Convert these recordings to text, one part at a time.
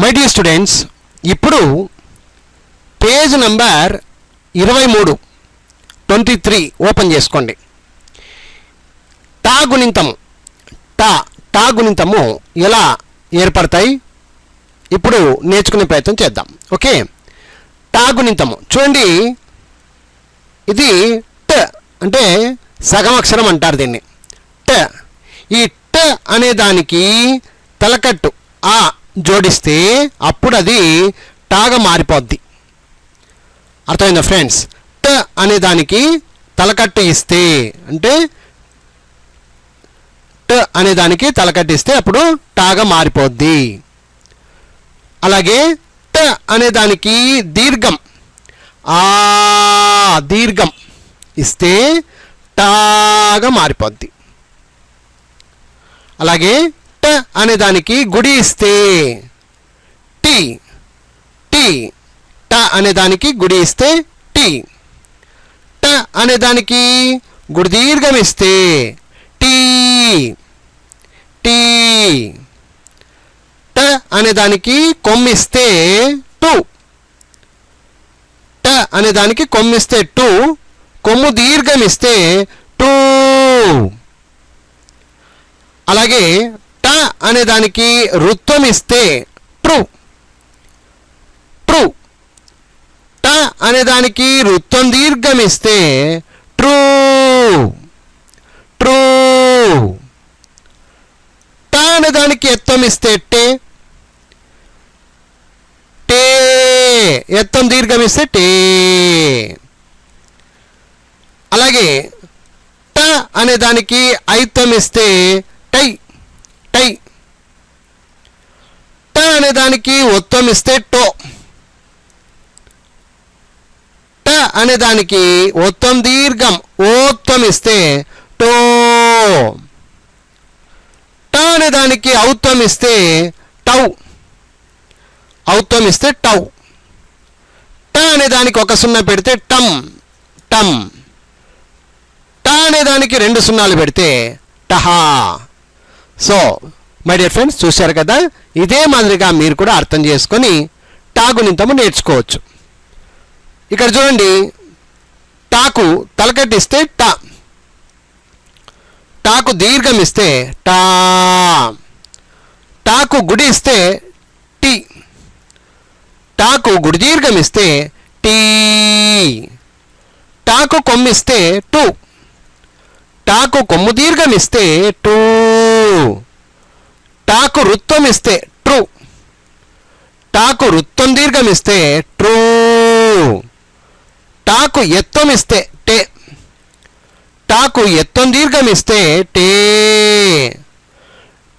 My dear students ఇప్పుడు page number ఇరవై మూడు ట్వంటీ త్రీ ఓపెన్ చేసుకోండి. టా గుణింతము. టా టా గుణింతము ఎలా ఏర్పడతాయి? ఇప్పుడు నేర్చుకునే ప్రయత్నం చేద్దాం. ఓకే? టా గుణింతము. చూడండి ఇది ట అంటే సగం అక్షరం అంటారు దీన్ని. ట. ఈ ట అనే దానికి తలకట్టు ఆ జోడిస్తే అప్పుడు అది టాగా మారిపోద్ది. అర్థమైందా ఫ్రెండ్స్? ట అనే దానికి తలకట్టు ఇస్తే అంటే ట అనే దానికి తలకట్టిస్తే అప్పుడు టాగా మారిపోద్ది. అలాగే ట అనే దానికి దీర్ఘం ఆ దీర్ఘం ఇస్తే టాగా మారిపోద్ది. అలాగే ట అనే దానికి గుడి ఇస్తే టీ టీ ట అనే దానికి గుడి ఇస్తే టీ. ట అనే దానికి గుడి దీర్ఘం ఇస్తే టీ. టీ. ట అనే దానికి కొమ్మిస్తే టూ. ట అనే దానికి కొమ్మిస్తే టూ. కొమ్ము దీర్ఘం ఇస్తే టూ. అలాగే అనే దానికి వృత్తం ఇస్తే ట్రూ ట్రూ ట అనే దానికి వృత్తం దీర్ఘం ఇస్తే ట్రూ. ట్రూ. ట అనే దానికి ఎత్తం ఇస్తే టే. టే. ఎత్తం దీర్ఘం ఇస్తే టే. అలాగే ట అనే దానికి ఐత్తం ఇస్తే టై. టై. ట అనే దానికి ఒత్తం ఇస్తే టో. ట అనే దానికి ఒత్తం దీర్ఘం ఓత్తం ఇస్తే టో. ట అనే దానికి ఔత్తం ఇస్తే టౌ. ఔత్తం ఇస్తే టౌ. ట అనే దానికి ఒక సున్నా పెడితే టమ్ టమ్ ట అనే దానికి రెండు సున్నాలు పెడితే టహా. సో మై డియర్ ఫ్రెండ్స్ చూశారు కదా? ఇదే మాదిరిగా మీరు కూడా అర్థం చేసుకొని టాగునింతము నేర్చుకోవచ్చు. ఇక్కడ చూడండి టాకు తలకట్టిస్తే టా. టాకు దీర్ఘం ఇస్తే టా. టాకు గుడి ఇస్తే టీ. టాకు గుడి దీర్ఘం ఇస్తే టీ. టాకు కొమ్మిస్తే టూ. టాకు కొమ్ము దీర్ఘం ఇస్తే టూ. టాకు వృత్తం ఇస్తే ట్రూ. టాకు వృత్తం దీర్ఘం ఇస్తే ట్రూ. టాకు ఎత్తం ఇస్తే టే. టాకు ఎత్తం దీర్ఘం ఇస్తే టే.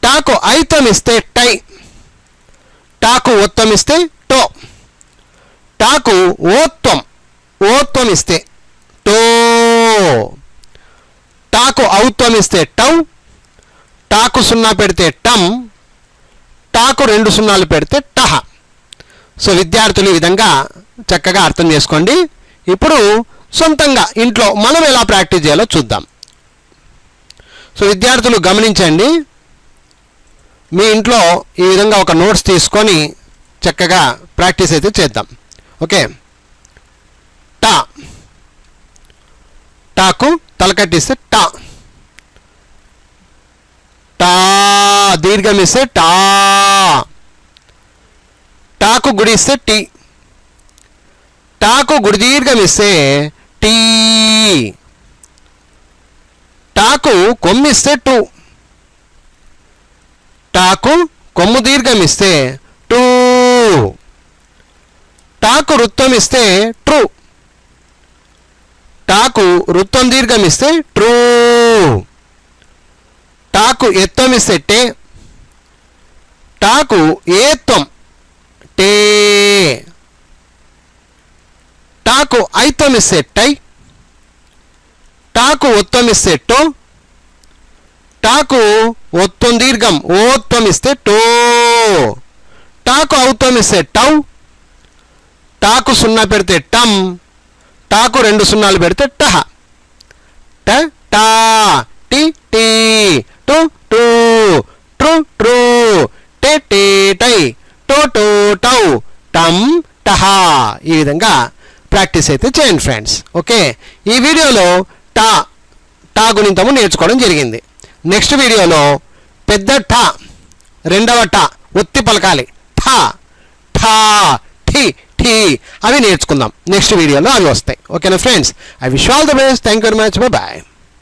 టాకు ఐతం ఇస్తే టై. టాకు ఒత్తం ఇస్తే టో. టాకు ఓత్వం ఓత్వం ఇస్తే టో. టాకు ఔత్వం ఇస్తే టౌ టాకు సున్నా పెడితే టమ్ టాకు రెండు సున్నాలు పెడితే టహ. సో విద్యార్థులు ఈ విధంగా చక్కగా అర్థం చేసుకోండి. ఇప్పుడు సొంతంగా ఇంట్లో మనం ఎలా ప్రాక్టీస్ చేయాలో చూద్దాం. సో విద్యార్థులు గమనించండి. మీ ఇంట్లో ఈ విధంగా ఒక నోట్స్ తీసుకొని చక్కగా ప్రాక్టీస్ అయితే చేద్దాం. ఓకే? టా. టాకు తలకట్టిస్తే టా. టా దీర్ఘం ఇస్తే టా టాకు గుడిస్తే టీ. టాకు గుడి దీర్ఘం ఇస్తే టీ. టాకు కొమ్మిస్తే టూ. టాకు కొమ్ము దీర్ఘం ఇస్తే టూ. టాకు వృత్తం ఇస్తే ట్రూ. టాకు వృత్తం దీర్ఘం ఇస్తే ట్రూ. టాకు ఎత్తం ఇస్తే టాకు ఏత్వం టే. టాకు ఐత్వం టై టాకు ఒత్వం టాకు ఒత్వం దీర్ఘం ఓత్తమిస్తే టో. టాకు ఔత్వం టౌ టాకు సున్నా పెడితే టమ్ టాకు రెండు సున్నాలు పెడితే టహ. ట టా టి టీ. టు టు ట్రు ట్రూ టే టే టై. టో టో టౌ. టమ్ టహా. ఈ విధంగా ప్రాక్టీస్ అయితే చేయండి ఫ్రెండ్స్. ఓకే? ఈ వీడియోలో టా టా గుణింతము నేర్చుకోవడం జరిగింది. నెక్స్ట్ వీడియోలో పెద్ద ట రెండవ టా ఒత్తి పలకాలి. ఠా ఠా ఠీ ఠీ. అవి నేర్చుకుందాం. నెక్స్ట్ వీడియోలో అవి వస్తాయి. ఓకేనా friends? I wish all the best. Thank you very much. Bye.